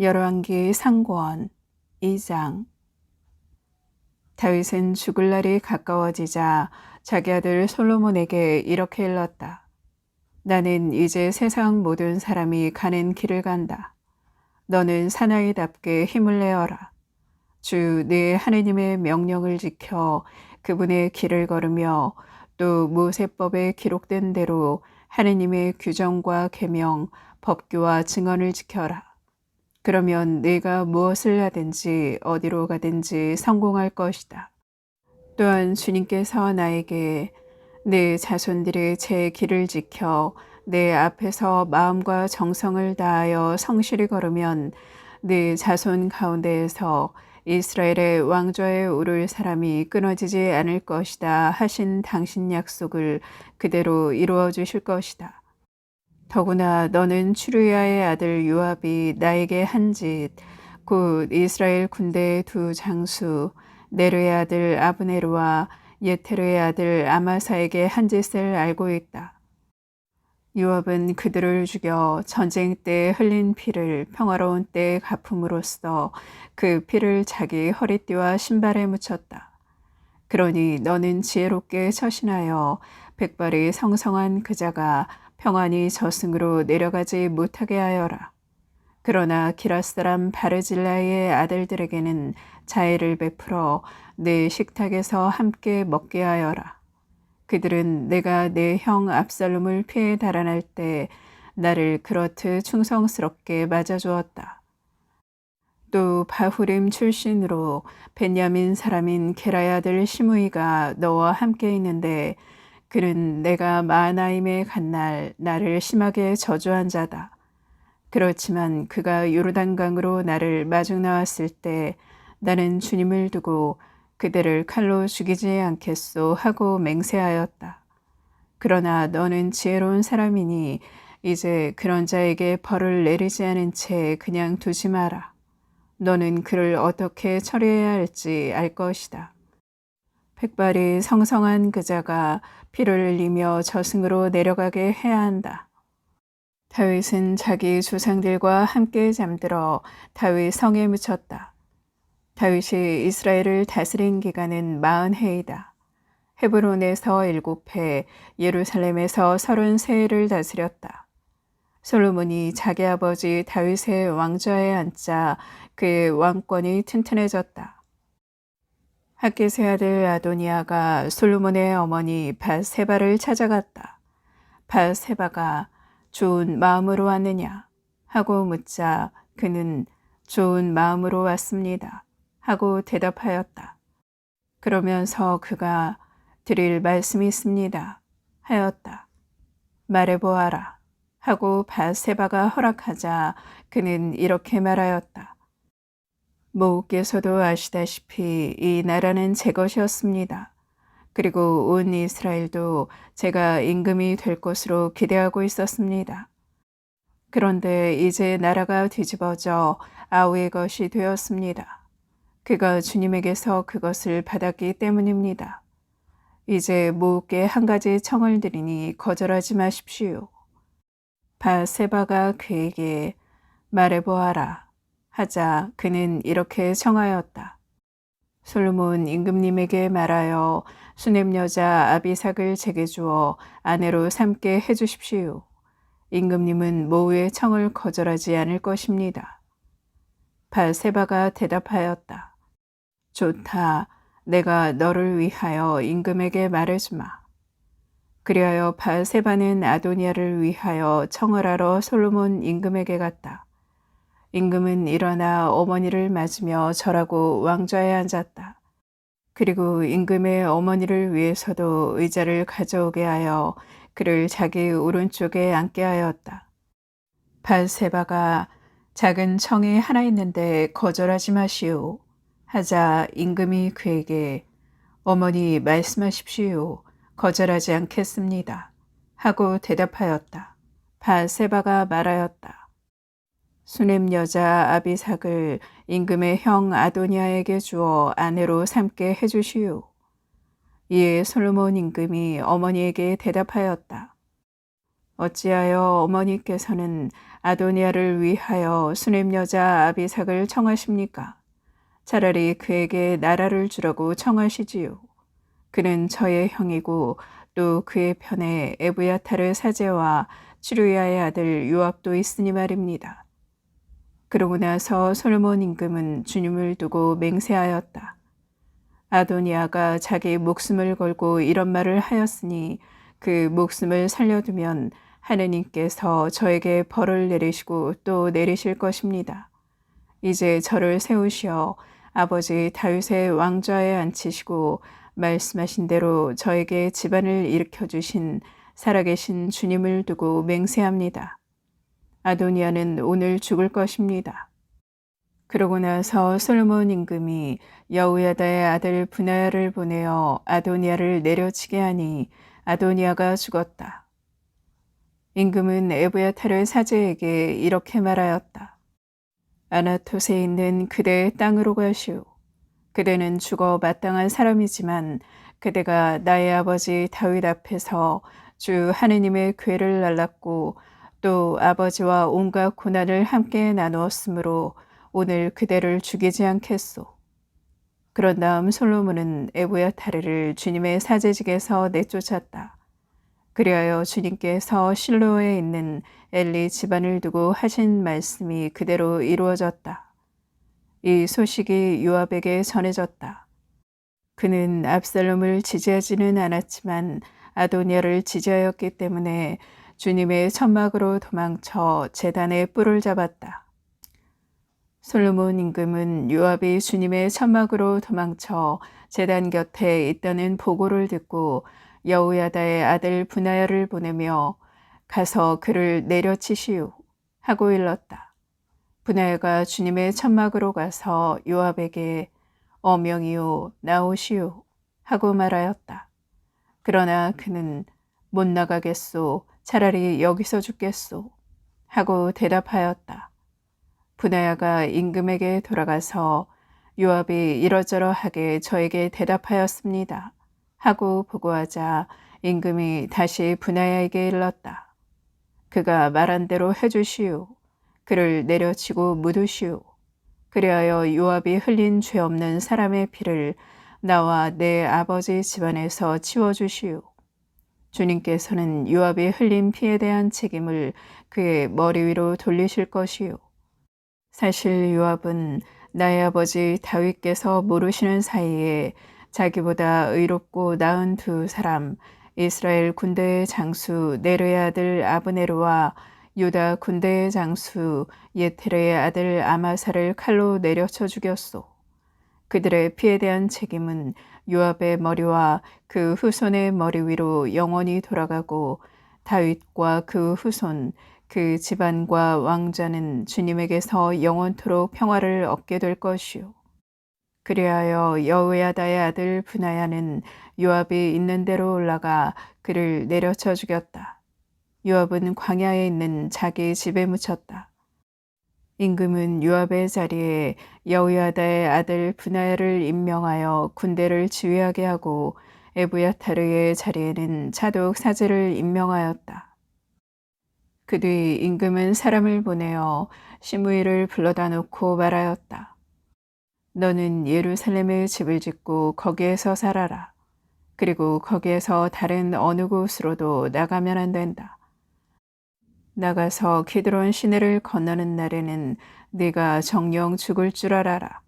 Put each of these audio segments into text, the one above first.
열왕기 상권 2장 다윗은 죽을 날이 가까워지자 자기 아들 솔로몬에게 이렇게 일렀다. 나는 이제 세상 모든 사람이 가는 길을 간다. 너는 사나이답게 힘을 내어라. 주 내 하느님의 명령을 지켜 그분의 길을 걸으며 또 모세법에 기록된 대로 하느님의 규정과 계명, 법규와 증언을 지켜라. 그러면 내가 무엇을 하든지 어디로 가든지 성공할 것이다. 또한 주님께서 나에게 내 자손들이 제 길을 지켜 내 앞에서 마음과 정성을 다하여 성실히 걸으면 내 자손 가운데에서 이스라엘의 왕좌에 오를 사람이 끊어지지 않을 것이다 하신 당신 약속을 그대로 이루어 주실 것이다. 더구나 너는 추루야의 아들 요압이 나에게 한 짓, 곧 이스라엘 군대의 두 장수, 네르의 아들 아브네르와 예테르의 아들 아마사에게 한 짓을 알고 있다. 요압은 그들을 죽여 전쟁 때 흘린 피를 평화로운 때에 갚음으로써 그 피를 자기 허리띠와 신발에 묻혔다. 그러니 너는 지혜롭게 처신하여 백발이 성성한 그자가 평안히 저승으로 내려가지 못하게 하여라. 그러나 기라스 사람 바르질라의 아들들에게는 자애를 베풀어 내 식탁에서 함께 먹게 하여라. 그들은 내가 내 형 압살롬을 피해 달아날 때 나를 그렇듯 충성스럽게 맞아주었다. 또 바후림 출신으로 벤야민 사람인 게라의 아들 시므이가 너와 함께 있는데 그는 내가 마나임에 간 날 나를 심하게 저주한 자다. 그렇지만 그가 요르단강으로 나를 마중 나왔을 때 나는 주님을 두고 그대를 칼로 죽이지 않겠소 하고 맹세하였다. 그러나 너는 지혜로운 사람이니 이제 그런 자에게 벌을 내리지 않은 채 그냥 두지 마라. 너는 그를 어떻게 처리해야 할지 알 것이다. 백발이 성성한 그자가 피를 흘리며 저승으로 내려가게 해야 한다. 다윗은 자기 조상들과 함께 잠들어 다윗 성에 묻혔다. 다윗이 이스라엘을 다스린 기간은 마흔 해이다. 헤브론에서 일곱 해, 예루살렘에서 서른 세 해를 다스렸다. 솔로몬이 자기 아버지 다윗의 왕좌에 앉자 그의 왕권이 튼튼해졌다. 학기세 아들 아도니아가 솔로몬의 어머니 바세바를 찾아갔다. 바세바가 좋은 마음으로 왔느냐 하고 묻자 그는 좋은 마음으로 왔습니다 하고 대답하였다. 그러면서 그가 드릴 말씀이 있습니다 하였다. 말해보아라 하고 바세바가 허락하자 그는 이렇게 말하였다. 모께서도 아시다시피 이 나라는 제 것이었습니다. 그리고 온 이스라엘도 제가 임금이 될 것으로 기대하고 있었습니다. 그런데 이제 나라가 뒤집어져 아우의 것이 되었습니다. 그가 주님에게서 그것을 받았기 때문입니다. 이제 모께 한 가지 청을 드리니 거절하지 마십시오. 바세바가 그에게 말해보아라. 하자 그는 이렇게 청하였다. 솔로몬 임금님에게 말하여 수냄 여자 아비삭을 제게 주어 아내로 삼게 해주십시오. 임금님은 모우의 청을 거절하지 않을 것입니다. 바세바가 대답하였다. 좋다. 내가 너를 위하여 임금에게 말해주마. 그리하여 바세바는 아도니아를 위하여 청을 하러 솔로몬 임금에게 갔다. 임금은 일어나 어머니를 맞으며 절하고 왕좌에 앉았다. 그리고 임금의 어머니를 위해서도 의자를 가져오게 하여 그를 자기 오른쪽에 앉게 하였다. 발세바가 작은 청이 하나 있는데 거절하지 마시오. 하자 임금이 그에게 어머니 말씀하십시오. 거절하지 않겠습니다. 하고 대답하였다. 바세바가 말하였다. 수냄 여자 아비삭을 임금의 형 아도니아에게 주어 아내로 삼게 해주시오. 이에 솔로몬 임금이 어머니에게 대답하였다. 어찌하여 어머니께서는 아도니아를 위하여 수냄 여자 아비삭을 청하십니까? 차라리 그에게 나라를 주라고 청하시지요. 그는 저의 형이고 또 그의 편에 에브야타르 사제와 추루야의 아들 요압도 있으니 말입니다. 그러고 나서 솔몬 임금은 주님을 두고 맹세하였다. 아도니아가 자기 목숨을 걸고 이런 말을 하였으니 그 목숨을 살려두면 하느님께서 저에게 벌을 내리시고 또 내리실 것입니다. 이제 저를 세우시어 아버지 다윗의 왕좌에 앉히시고 말씀하신 대로 저에게 집안을 일으켜 주신 살아계신 주님을 두고 맹세합니다. 아도니아는 오늘 죽을 것입니다. 그러고 나서 솔몬 임금이 여우야다의 아들 분하야를 보내어 아도니아를 내려치게 하니 아도니아가 죽었다. 임금은 에브야타르 사제에게 이렇게 말하였다. 아나토에 있는 그대의 땅으로 가시오. 그대는 죽어 마땅한 사람이지만 그대가 나의 아버지 다윗 앞에서 주 하느님의 괴를 날랐고 또 아버지와 온갖 고난을 함께 나누었으므로 오늘 그대를 죽이지 않겠소. 그런 다음 솔로몬은 에브야타르를 주님의 사제직에서 내쫓았다. 그리하여 주님께서 실로에 있는 엘리 집안을 두고 하신 말씀이 그대로 이루어졌다. 이 소식이 요압에게 전해졌다. 그는 압살롬을 지지하지는 않았지만 아도니아를 지지하였기 때문에 주님의 천막으로 도망쳐 재단에 뿔을 잡았다. 솔로몬 임금은 요압이 주님의 천막으로 도망쳐 재단 곁에 있다는 보고를 듣고 여우야다의 아들 분하야를 보내며 가서 그를 내려치시오 하고 일렀다. 분하야가 주님의 천막으로 가서 요압에게 어명이요 나오시오 하고 말하였다. 그러나 그는 못 나가겠소 차라리 여기서 죽겠소 하고 대답하였다. 분하야가 임금에게 돌아가서 요압이 이러저러하게 저에게 대답하였습니다. 하고 보고하자 임금이 다시 분하야에게 일렀다. 그가 말한 대로 해주시오. 그를 내려치고 묻으시오. 그리하여 요압이 흘린 죄 없는 사람의 피를 나와 내 아버지 집안에서 치워주시오. 주님께서는 요압이 흘린 피에 대한 책임을 그의 머리 위로 돌리실 것이요. 사실 요압은 나의 아버지 다윗께서 모르시는 사이에 자기보다 의롭고 나은 두 사람 이스라엘 군대의 장수 네르의 아들 아브네르와 유다 군대의 장수 예테르의 아들 아마사를 칼로 내려쳐 죽였소. 그들의 피에 대한 책임은 요압의 머리와 그 후손의 머리 위로 영원히 돌아가고 다윗과 그 후손 그 집안과 왕자는 주님에게서 영원토록 평화를 얻게 될 것이요. 그리하여 여우야다의 아들 분하야는 요압이 있는 대로 올라가 그를 내려쳐 죽였다. 요압은 광야에 있는 자기 집에 묻혔다. 임금은 요압의 자리에 여우야다의 아들 분하야를 임명하여 군대를 지휘하게 하고 에브야타르의 자리에는 차독 사제를 임명하였다. 그 뒤 임금은 사람을 보내어 시므이를 불러다 놓고 말하였다. 너는 예루살렘에 집을 짓고 거기에서 살아라. 그리고 거기에서 다른 어느 곳으로도 나가면 안 된다. 나가서 기드론 시내를 건너는 날에는 네가 정령 죽을 줄 알아라.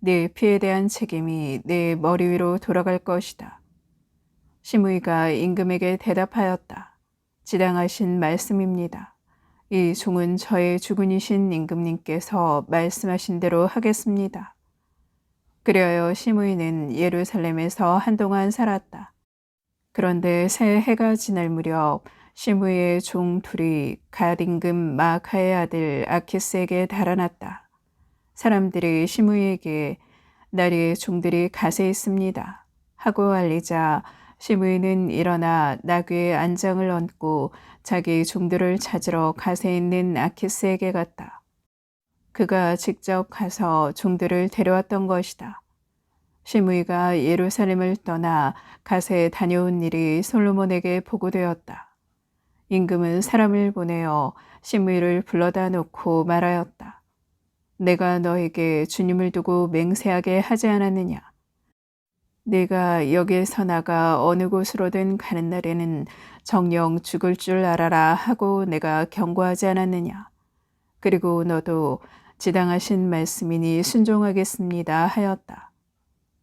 네 피에 대한 책임이 네 머리 위로 돌아갈 것이다. 시므이가 임금에게 대답하였다. 지당하신 말씀입니다. 이 종은 저의 주군이신 임금님께서 말씀하신 대로 하겠습니다. 그리하여 시므이는 예루살렘에서 한동안 살았다. 그런데 새 해가 지날 무렵 시므이의 종 둘이 가딩금 마카의 아들 아키스에게 달아났다. 사람들이 시므이에게 나리의 종들이 가세 있습니다. 하고 알리자 시므이는 일어나 나귀의 안장을 얹고 자기 종들을 찾으러 가세 있는 아키스에게 갔다. 그가 직접 가서 종들을 데려왔던 것이다. 시므이가 예루살렘을 떠나 가세에 다녀온 일이 솔로몬에게 보고되었다. 임금은 사람을 보내어 시므이를 불러다 놓고 말하였다. 내가 너에게 주님을 두고 맹세하게 하지 않았느냐? 내가 여기에서 나가 어느 곳으로든 가는 날에는 정령 죽을 줄 알아라 하고 내가 경고하지 않았느냐? 그리고 너도 지당하신 말씀이니 순종하겠습니다 하였다.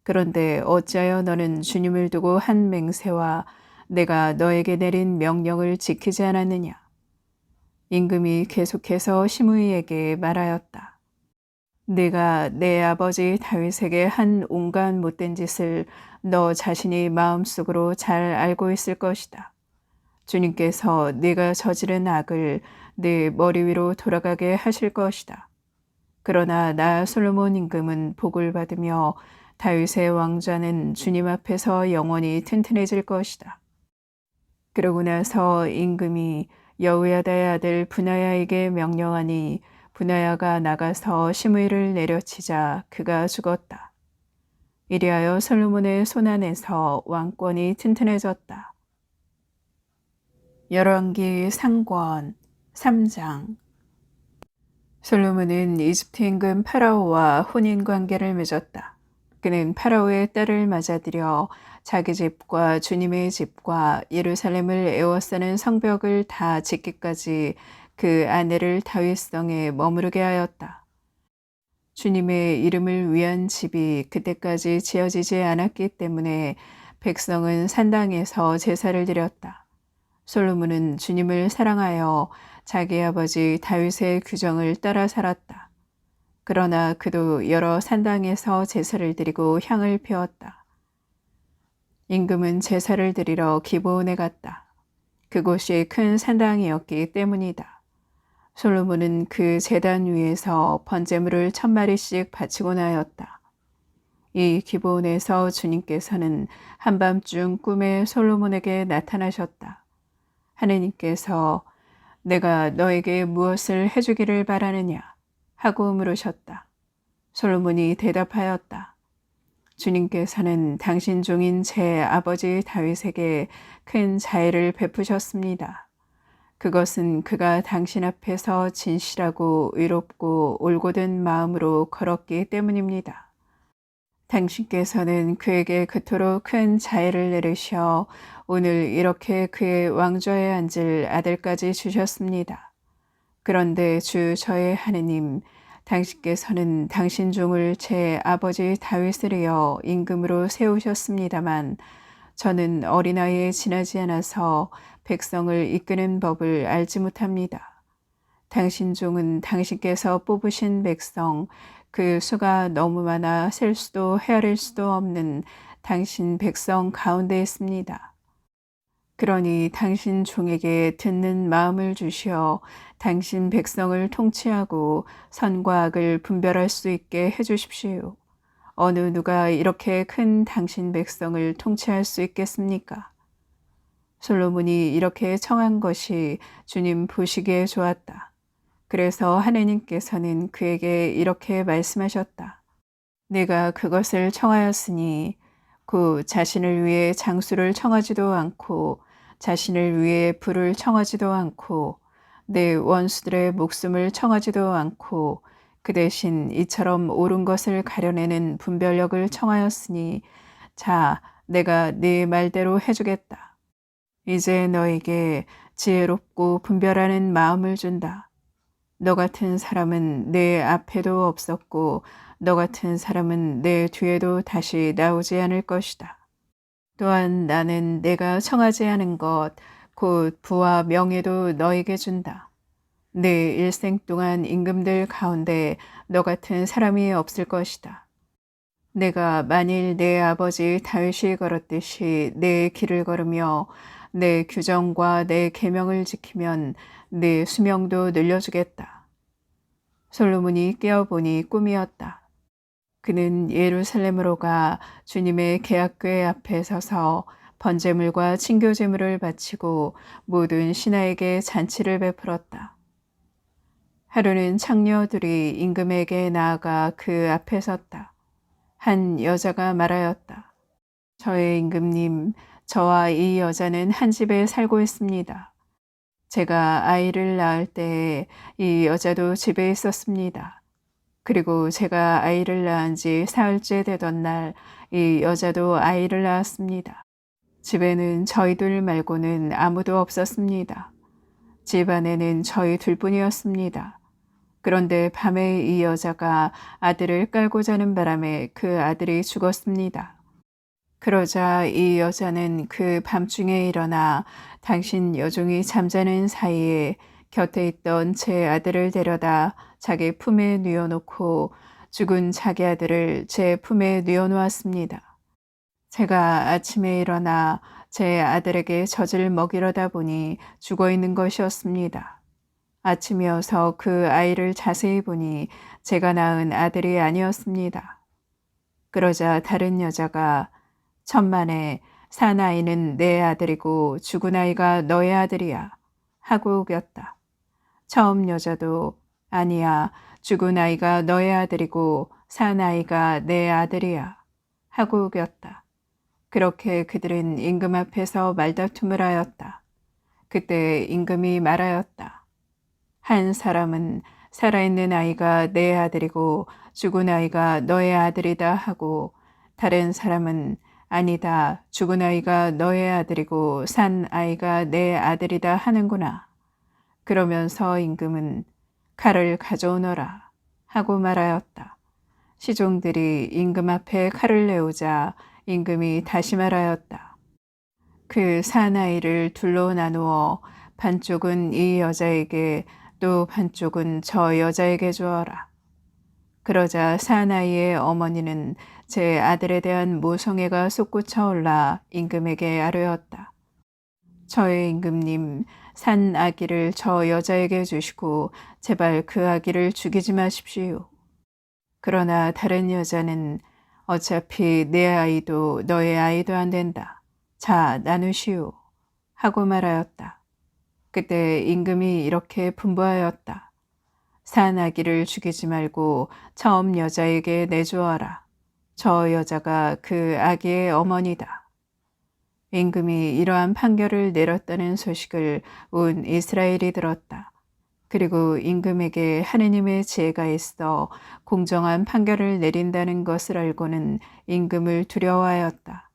그런데 어찌하여 너는 주님을 두고 한 맹세와 내가 너에게 내린 명령을 지키지 않았느냐? 임금이 계속해서 시므이에게 말하였다. 내가 내 아버지 다윗에게 한 온갖 못된 짓을 너 자신이 마음속으로 잘 알고 있을 것이다. 주님께서 네가 저지른 악을 네 머리 위로 돌아가게 하실 것이다. 그러나 나 솔로몬 임금은 복을 받으며 다윗의 왕좌는 주님 앞에서 영원히 튼튼해질 것이다. 그러고 나서 임금이 여우야다의 아들 분하야에게 명령하니 분하야가 나가서 시므이를 내려치자 그가 죽었다. 이리하여 솔로몬의 손안에서 왕권이 튼튼해졌다. 열왕기 상권 3장 솔로몬은 이집트 임금 파라오와 혼인 관계를 맺었다. 그는 파라오의 딸을 맞아들여 자기 집과 주님의 집과 예루살렘을 에워싸는 성벽을 다 짓기까지 그 아내를 다윗성에 머무르게 하였다. 주님의 이름을 위한 집이 그때까지 지어지지 않았기 때문에 백성은 산당에서 제사를 드렸다. 솔로몬은 주님을 사랑하여 자기 아버지 다윗의 규정을 따라 살았다. 그러나 그도 여러 산당에서 제사를 드리고 향을 피웠다. 임금은 제사를 드리러 기브온에 갔다. 그곳이 큰 산당이었기 때문이다. 솔로몬은 그 재단 위에서 번제물을 천 마리씩 바치고 나였다. 이 기브온에서 주님께서는 한밤중 꿈에 솔로몬에게 나타나셨다. 하느님께서 내가 너에게 무엇을 해주기를 바라느냐 하고 물으셨다. 솔로몬이 대답하였다. 주님께서는 당신 종인 제 아버지 다윗에게 큰 자애를 베푸셨습니다. 그것은 그가 당신 앞에서 진실하고 의롭고 올곧은 마음으로 걸었기 때문입니다. 당신께서는 그에게 그토록 큰 자애를 내리셔 오늘 이렇게 그의 왕좌에 앉을 아들까지 주셨습니다. 그런데 주 저의 하느님, 당신께서는 당신 종을 제 아버지 다윗을 이어 임금으로 세우셨습니다만 저는 어린아이에 지나지 않아서 백성을 이끄는 법을 알지 못합니다. 당신 종은 당신께서 뽑으신 백성, 그 수가 너무 많아 셀 수도 헤아릴 수도 없는 당신 백성 가운데 있습니다. 그러니 당신 종에게 듣는 마음을 주시어 당신 백성을 통치하고 선과 악을 분별할 수 있게 해주십시오. 어느 누가 이렇게 큰 당신 백성을 통치할 수 있겠습니까? 솔로몬이 이렇게 청한 것이 주님 보시기에 좋았다. 그래서 하느님께서는 그에게 이렇게 말씀하셨다. 내가 그것을 청하였으니 그 자신을 위해 장수를 청하지도 않고 자신을 위해 불을 청하지도 않고 내 원수들의 목숨을 청하지도 않고 그 대신 이처럼 옳은 것을 가려내는 분별력을 청하였으니 자 내가 네 말대로 해주겠다. 이제 너에게 지혜롭고 분별하는 마음을 준다. 너 같은 사람은 내 앞에도 없었고 너 같은 사람은 내 뒤에도 다시 나오지 않을 것이다. 또한 나는 내가 청하지 않은 것, 곧 부와 명예도 너에게 준다. 내 일생 동안 임금들 가운데 너 같은 사람이 없을 것이다. 내가 만일 내 아버지 다윗이 걸었듯이 내 길을 걸으며 내 규정과 내 계명을 지키면 내 수명도 늘려주겠다. 솔로몬이 깨어보니 꿈이었다. 그는 예루살렘으로 가 주님의 계약궤 앞에 서서 번제물과 친교제물을 바치고 모든 신하에게 잔치를 베풀었다. 하루는 창녀들이 임금에게 나아가 그 앞에 섰다. 한 여자가 말하였다. 저의 임금님, 저와 이 여자는 한 집에 살고 있습니다. 제가 아이를 낳을 때이 여자도 집에 있었습니다. 그리고 제가 아이를 낳은 지 사흘째 되던 날 이 여자도 아이를 낳았습니다. 집에는 저희들 말고는 아무도 없었습니다. 집 안에는 저희 둘뿐이었습니다. 그런데 밤에 이 여자가 아들을 깔고 자는 바람에 그 아들이 죽었습니다. 그러자 이 여자는 그 밤중에 일어나 당신 여종이 잠자는 사이에 곁에 있던 제 아들을 데려다 자기 품에 뉘어놓고 죽은 자기 아들을 제 품에 뉘어놓았습니다. 제가 아침에 일어나 제 아들에게 젖을 먹이려다 보니 죽어 있는 것이었습니다. 아침이어서 그 아이를 자세히 보니 제가 낳은 아들이 아니었습니다. 그러자 다른 여자가 천만에 산 아이는 내 아들이고 죽은 아이가 너의 아들이야 하고 우겼다. 처음 여자도 아니야 죽은 아이가 너의 아들이고 산 아이가 내 아들이야 하고 우겼다. 그렇게 그들은 임금 앞에서 말다툼을 하였다. 그때 임금이 말하였다. 한 사람은 살아있는 아이가 내 아들이고 죽은 아이가 너의 아들이다 하고 다른 사람은 아니다. 죽은 아이가 너의 아들이고 산 아이가 내 아들이다 하는구나. 그러면서 임금은 칼을 가져오너라 하고 말하였다. 시종들이 임금 앞에 칼을 내오자 임금이 다시 말하였다. 그 사나이를 둘로 나누어 반쪽은 이 여자에게 또 반쪽은 저 여자에게 주어라. 그러자 사나이의 어머니는 제 아들에 대한 모성애가 솟구쳐 올라 임금에게 아뢰었다. 저의 임금님, 산 아기를 저 여자에게 주시고 제발 그 아기를 죽이지 마십시오. 그러나 다른 여자는 어차피 내 아이도 너의 아이도 안 된다. 자, 나누시오. 하고 말하였다. 그때 임금이 이렇게 분부하였다. 산 아기를 죽이지 말고 처음 여자에게 내주어라. 저 여자가 그 아기의 어머니다. 임금이 이러한 판결을 내렸다는 소식을 온 이스라엘이 들었다. 그리고 임금에게 하느님의 지혜가 있어 공정한 판결을 내린다는 것을 알고는 임금을 두려워하였다.